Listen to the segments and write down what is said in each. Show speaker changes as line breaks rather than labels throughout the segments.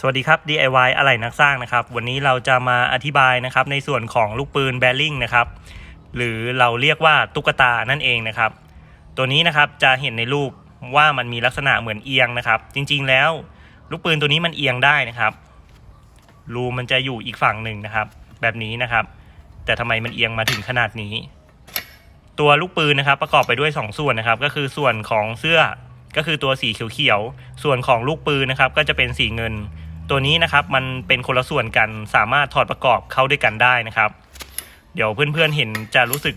สวัสดีครับ DIY อะไหล่นักสร้างนะครับ วันนี้เราจะมาอธิบายนะครับในส่วนของลูกปืนแบริ่งนะครับ หรือเราเรียกว่าตุ๊กตานั่นเองนะครับ ตัวนี้นะครับจะเห็นในรูปว่ามันมีลักษณะเหมือนเอียงนะครับ จริงๆแล้ว ลูกปืนตัวนี้มันเอียงได้นะครับ รูมันจะอยู่อีกฝั่งหนึ่งนะครับ แบบนี้นะครับ แต่ทำไมมันเอียงมาถึงขนาดนี้ ตัวลูกปืนนะครับประกอบไปด้วย 2 ส่วนนะครับ ก็คือส่วนของเสื้อก็คือตัวสีเขียวๆส่วนของลูกปืนนะครับ ก็จะเป็นสีเงิน ตัวนี้นะครับมันเป็นคนละส่วนกันสามารถถอดประกอบเข้าด้วยกันได้นะครับ เดี๋ยวเพื่อนๆเห็นจะรู้สึก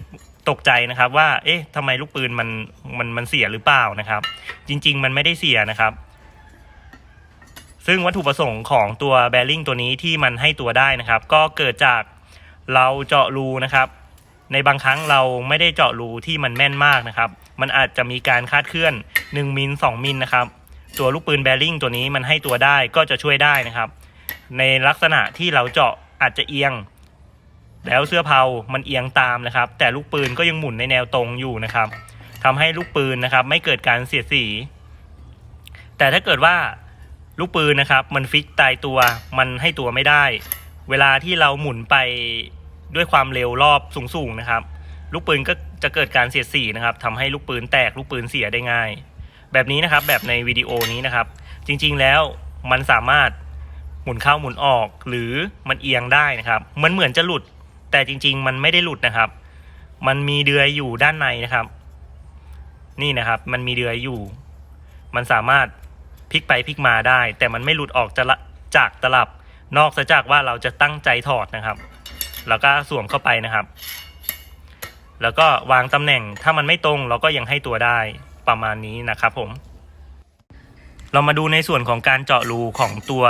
ตกใจนะครับ ว่า เอ๊ะทำไมลูกปืนมันมันมันเสียหรือเปล่านะครับ จริง ๆ มันไม่ได้เสียนะครับ ซึ่งวัตถุประสงค์ของตัวแบริ่งตัวนี้ที่มันให้ตัวได้นะครับ ก็เกิดจากเราเจาะรูนะครับ ในบางครั้งเราไม่ได้เจาะรูที่มันแม่นมากนะครับ มันอาจจะมีการคาดเคลื่อน 1มิล2มิลนะครับ ตัวลูกปืนแบริ่งตัวนี้มันให้ตัวได้ก็จะช่วยได้นะครับ ในลักษณะที่เราเจาะอาจจะเอียง แล้วเสื้อเผามันเอียงตามนะครับ แต่ลูกปืนก็ยังหมุนในแนวตรงอยู่นะครับทำให้ลูกปืนนะครับ ไม่เกิดการเสียดสี แต่ถ้าเกิดว่าลูกปืนนะครับ มันฟิกตายตัวมันให้ตัวไม่ได้ เวลาที่เราหมุนไปด้วยความเร็วรอบสูงๆนะครับ ลูกปืนก็จะเกิดการเสียดสีนะครับทำให้ลูกปืนแตกลูกปืนเสียได้ง่าย แบบนี้นะครับแบบในวิดีโอนี้นะครับ จริงๆแล้วมันสามารถหมุนเข้าหมุนออกหรือมันเอียงได้นะครับ มันเหมือนจะหลุด แต่จริง ๆ มันไม่ได้หลุดนะครับ มันมีเดือยอยู่ด้านในนะครับ นี่นะครับ มันมีเดือยอยู่ มันสามารถพลิกไปพลิกมาได้ แต่มันไม่หลุดออกจะละจากตลับนอกจากว่าเราจะตั้งใจถอดนะครับ แล้วก็สวมเข้าไปนะครับ แล้วก็วางตำแหน่งถ้ามันไม่ตรงเราก็ยังให้ตัวได้ ประมาณนี้นะครับผม เรามาดูในส่วนของการเจาะรูของตัว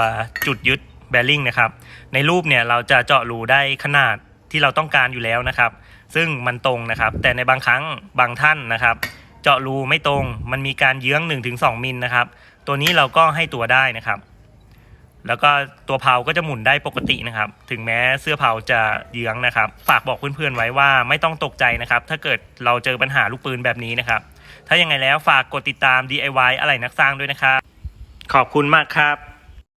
จุดยึดแบริ่งนะครับ ในรูปเนี่ยเราจะเจาะรูได้ขนาดที่เราต้องการอยู่แล้วนะครับ ซึ่งมันตรงนะครับ แต่ในบางครั้งบางท่านนะครับ เจาะรูไม่ตรง มันมีการเยื้อง 1-2 มิลนะครับ ตัวนี้เราก็ให้ตัวได้นะครับ แล้วก็ตัวเพาก็จะหมุนได้ปกตินะครับ ถึงแม้เสื้อเพาจะเยื้องนะครับ ฝากบอกเพื่อนๆไว้ว่าไม่ต้องตกใจนะครับ ถ้าเกิดเราเจอปัญหาลูกปืนแบบนี้นะครับ ถ้ายังไงแล้วฝากกดติดตาม DIY อะไรนักสร้างด้วยนะครับ ขอบคุณมากครับ